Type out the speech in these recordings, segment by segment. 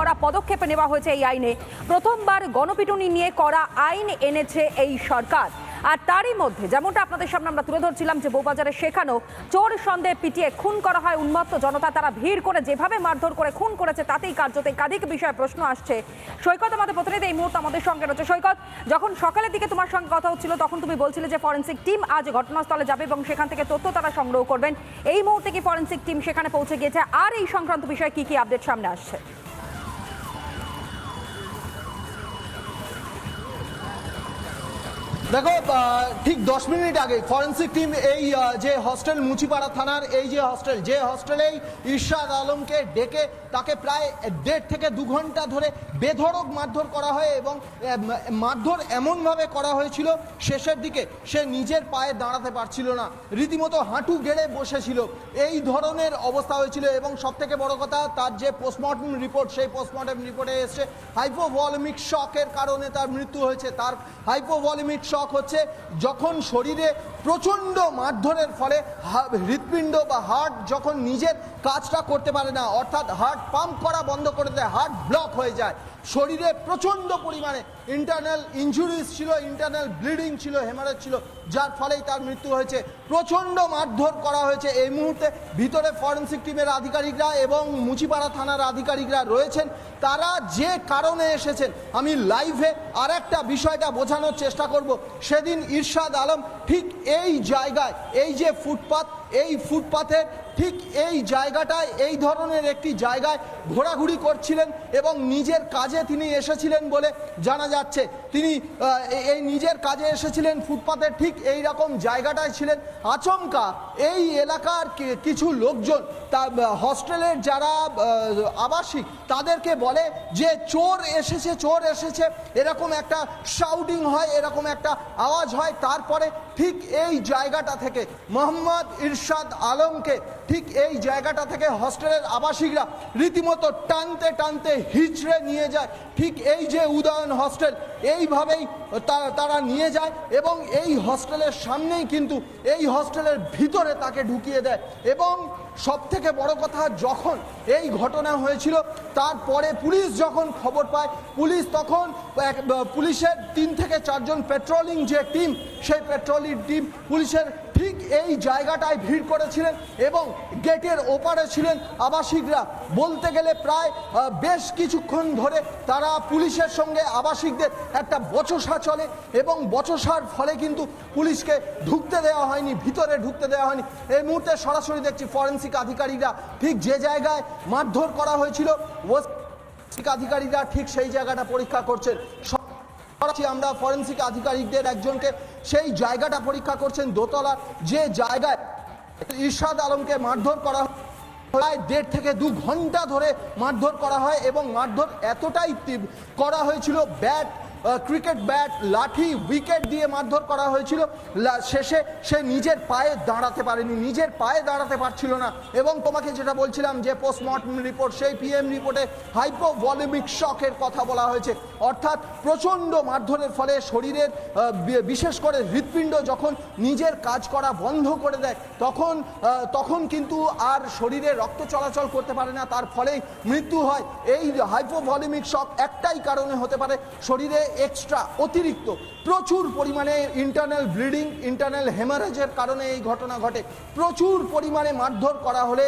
করা পদক্ষেপ নেওয়া হয়েছে এই আইনে। প্রথমবার গণপিটুনি নিয়ে করা আইন এনেছে এই সরকার। আর তারই মধ্যে যেমনটা আপনাদের সামনে আমরা তুলে ধরছিলাম যে বউবাজারে শেখানো, চোর সন্দেহে পিটিয়ে খুন করা হয়, উন্মত্ত জনতা তারা ভিড় করে যেভাবে মারধর করে খুন করেছে তাতেই কার্যত একাধিক বিষয়ে প্রশ্ন আসছে। সৈকত আমাদের প্রতিনিধি এই মুহূর্তে আমাদের সঙ্গে রয়েছে। সৈকত, যখন সকালের দিকে তোমার সঙ্গে কথা হচ্ছিল, তখন তুমি বলছিলে যে ফরেন্সিক টিম আজ ঘটনাস্থলে যাবে এবং সেখান থেকে তথ্য তারা সংগ্রহ করবেন। এই মুহূর্তে কি ফরেন্সিক টিম সেখানে পৌঁছে গিয়েছে? আর এই সংক্রান্ত বিষয়ে কি কি আপডেট সামনে আসছে? দেখো ঠিক দশ মিনিট আগে ফরেন্সিক টিম এই যে হস্টেল মুচিপাড়া থানার এই যে হস্টেল যে হস্টেলেই ইরশাদ আলমকে ডেকে তাকে প্রায় দেড় থেকে দু ঘণ্টা ধরে বেধড়ক মারধর করা হয় এবং মারধর এমনভাবে করা হয়েছিল শেষের দিকে সে নিজের পায়ে দাঁড়াতে পারছিল না। রীতিমতো হাঁটু গেড়ে বসেছিল। এই ধরনের অবস্থা হয়েছিল এবং সব থেকে বড় কথা, তার যে পোস্টমর্টম রিপোর্ট সেই পোস্টমর্টম রিপোর্টে এসছে। হাইপোভলিমিক শকের কারণে তার মৃত্যু হয়েছে। তার হাইপোভলিমিক শক হচ্ছে যখন শরীরে প্রচণ্ড মারধরের ফলে হৃৎপিণ্ড বা হার্ট যখন নিজের কাজটা করতে পারে না, অর্থাৎ হার্ট পাম্প করা বন্ধ করে দেয় হার্ট ব্লক হয়ে যায়। শরীরে প্রচণ্ড পরিমাণে ইন্টারনাল ইঞ্জুরিজ ছিল ইন্টারনাল ব্লিডিং ছিল হেমারেজ ছিল। যার ফলেই তার মৃত্যু হয়েছে। প্রচণ্ড মারধর করা হয়েছে। এই মুহূর্তে ভিতরে ফরেন্সিক টিমের আধিকারিকরা এবং মুচিপাড়া থানার আধিকারিকরা রয়েছেন। তারা যে কারণে এসেছেন, আমি লাইভে আর একটা বিষয়টা বোঝানোর চেষ্টা করব। সেদিন ইরশাদ আলম ঠিক এই জায়গায়, এই যে ফুটপাত, এই ফুটপাথের ঠিক এই জায়গাটায়, এই ধরনের একটি জায়গায় ঘোরাঘুরি করছিলেন এবং নিজের কাজে তিনি এসেছিলেন বলে জানা যাচ্ছে। তিনি এই- নিজের কাজে এসেছিলেন ফুটপাতের ঠিক এই রকম জায়গাটায় ছিলেন। আচমকা এই এলাকার কিছু লোকজন, তা হস্টেলের যারা আবাসিক, তাদেরকে বলে যে চোর এসেছে চোর এসেছে, এরকম একটা শাউটিং হয়, এরকম একটা আওয়াজ হয়। তারপরে ঠিক এই জায়গাটা থেকে মোহাম্মদ ইরশাদ আলমকে ঠিক এই জায়গাটা থেকে হস্টেলের আবাসিকরা রীতিমতো টানতে টানতে হিচড়ে নিয়ে যায়। ঠিক এই যে উদয়ন হস্টেল, এইভাবেই তারা নিয়ে যায় এবং এই হস্টেলের সামনেই কিন্তু এই হস্টেলের ভিতরে তাকে ঢুকিয়ে দেয় এবং সব থেকে বড় কথা, যখন এই ঘটনা হয়েছিল, তারপরে পুলিশ যখন খবর পায়, পুলিশ তখন পুলিশের তিন থেকে চারজন পেট্রোলিং যে টিম সেই পেট্রোলিং টিম পুলিশের ঠিক এই জায়গাটায় ভিড় করেছিলেন এবং গেটের ওপারে ছিলেন আবাসিকরা। বলতে গেলে প্রায় বেশ কিছুক্ষণ ধরে তারা পুলিশের সঙ্গে আবাসিকদের একটা বচসা চলে এবং বচসার ফলে কিন্তু পুলিশকে ঢুকতে দেওয়া হয়নি, ভিতরে ঢুকতে দেওয়া হয়নি। এই মুহূর্তে সরাসরি দেখছি ফরেন্সিক আধিকারিকরা। ঠিক যে জায়গায় মারধর করা হয়েছিল ফরেন্সিক আধিকারিকরা ঠিক সেই জায়গাটা পরীক্ষা করছেন। করাচ্ছি আমরা ফরেন্সিক আধিকারিকদের একজনকে। সেই জায়গাটা পরীক্ষা করছেন দোতলা। যে জায়গায় ইরশাদ আলমকে মারধর করা প্রায় দেড় থেকে দু ঘণ্টা ধরে মারধর করা হয় এবং মারধর এতটাই করা হয়েছিল ব্যাট ক্রিকেট ব্যাট লাঠি উইকেট দিয়ে মারধর করা হয়েছিল। শেষে সে নিজের পায়ে দাঁড়াতে পারেনি, নিজের পায়ে দাঁড়াতে পারছিল না। এবং তোমাকে যেটা বলছিলাম যে পোস্টমর্টম রিপোর্ট সেই পিএম রিপোর্টে হাইপোভলিমিক শকের কথা বলা হয়েছে। অর্থাৎ প্রচণ্ড মারধরের ফলে শরীরের বিশেষ করে হৃৎপিণ্ড যখন নিজের কাজ করা বন্ধ করে দেয়, তখন তখন কিন্তু আর শরীরে রক্ত চলাচল করতে পারে না। তার ফলেই মৃত্যু হয়। এই হাইপোভলিমিক শক একটাই কারণে হতে পারে। শরীরে এক্সট্রা অতিরিক্ত প্রচুর পরিমাণে ইন্টারনাল ব্লিডিং ইন্টারনাল হেমারেজের কারণে এই ঘটনা ঘটে। প্রচুর পরিমাণে মারধর করা হলে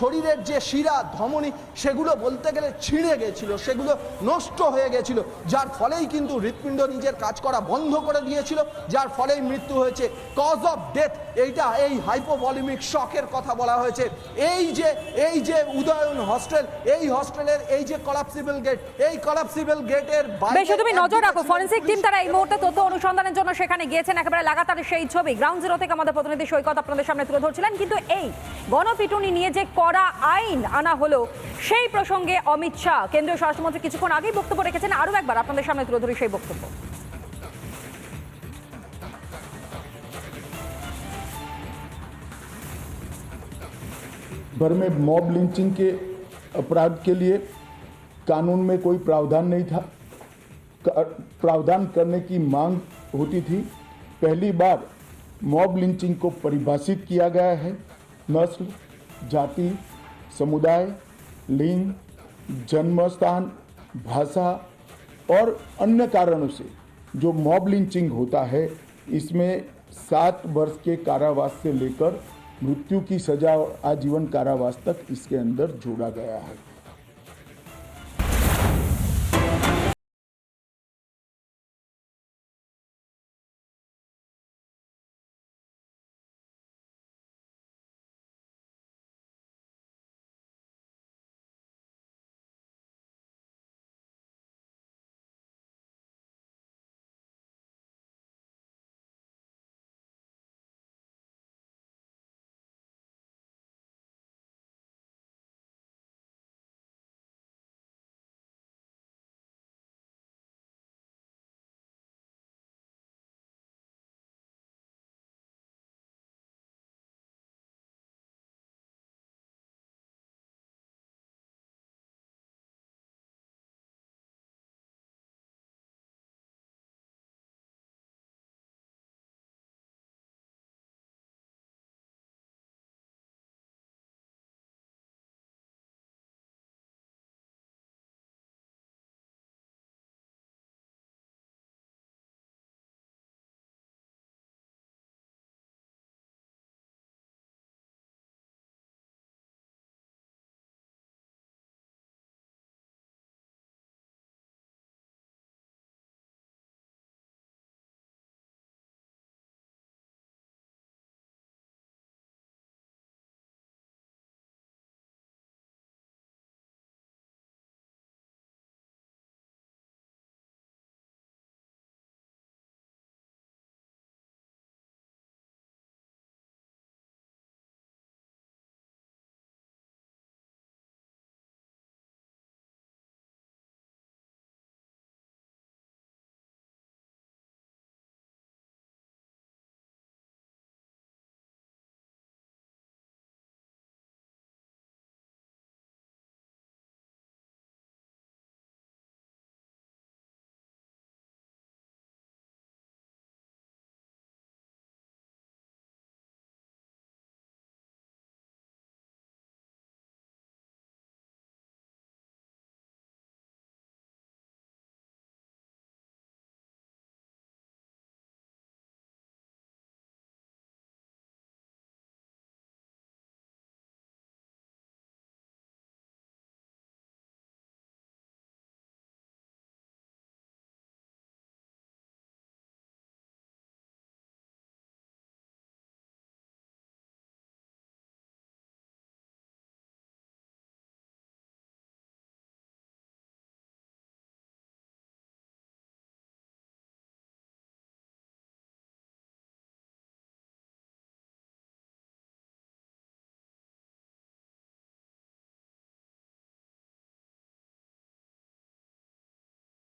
শরীরের যে শিরা ধমনী সেগুলো বলতে গেলে ছিঁড়ে গেছিল সেগুলো নষ্ট হয়ে গেছিল যার ফলেই কিন্তু হৃৎপিণ্ড নিজের কাজ করা বন্ধ করে দিয়েছিল যার ফলেই মৃত্যু হয়েছে। কজ অফ ডেথ এইটা এই হাইপোভলিমিক শকের কথা বলা হয়েছে। এই যে এই যে উদয়ন হস্টেল এই হস্টেলের এই যে কলাপসিবল গেট এই কলাপসিবল গেটের বেশ তুমি নজর রাখো ফরেন্সিক টিম তারা এই মুহূর্তে তথ্য অনুসন্ধানের জন্য সেখানে গিয়েছেন একেবারে লাগাতার সেই ছবি গ্রাউন্ড জিরো থেকে আমাদের প্রতিনিধি সৈকত আপনাদের সামনে তুলে ধরছিলেন কিন্তু এই গণপিটুনি নিয়ে যে কড়া আইন আনা হলো সেই প্রসঙ্গে অমিত শাহ কেন্দ্রীয় স্বরাষ্ট্রমন্ত্রী কিছুক্ষণ আগেই বক্তব্য রেখেছেন আরও একবার আপনাদের সামনে তুলে ধরি সেই বক্তব্য भर में मॉब लिंचिंग के अपराध के लिए कानून में कोई प्रावधान नहीं था का- प्रावधान करने की मांग होती थी। पहली बार मॉब लिंचिंग को परिभाषित किया गया है। नस्ल, जाति, समुदाय, लिंग जन्म स्थान भाषा और अन्य कारणों से जो मॉब लिंचिंग होता है, इसमें सात वर्ष के कारावास से लेकर मृत्यु की सजा और आजीवन कारावास तक इसके अंदर जोड़ा गया है।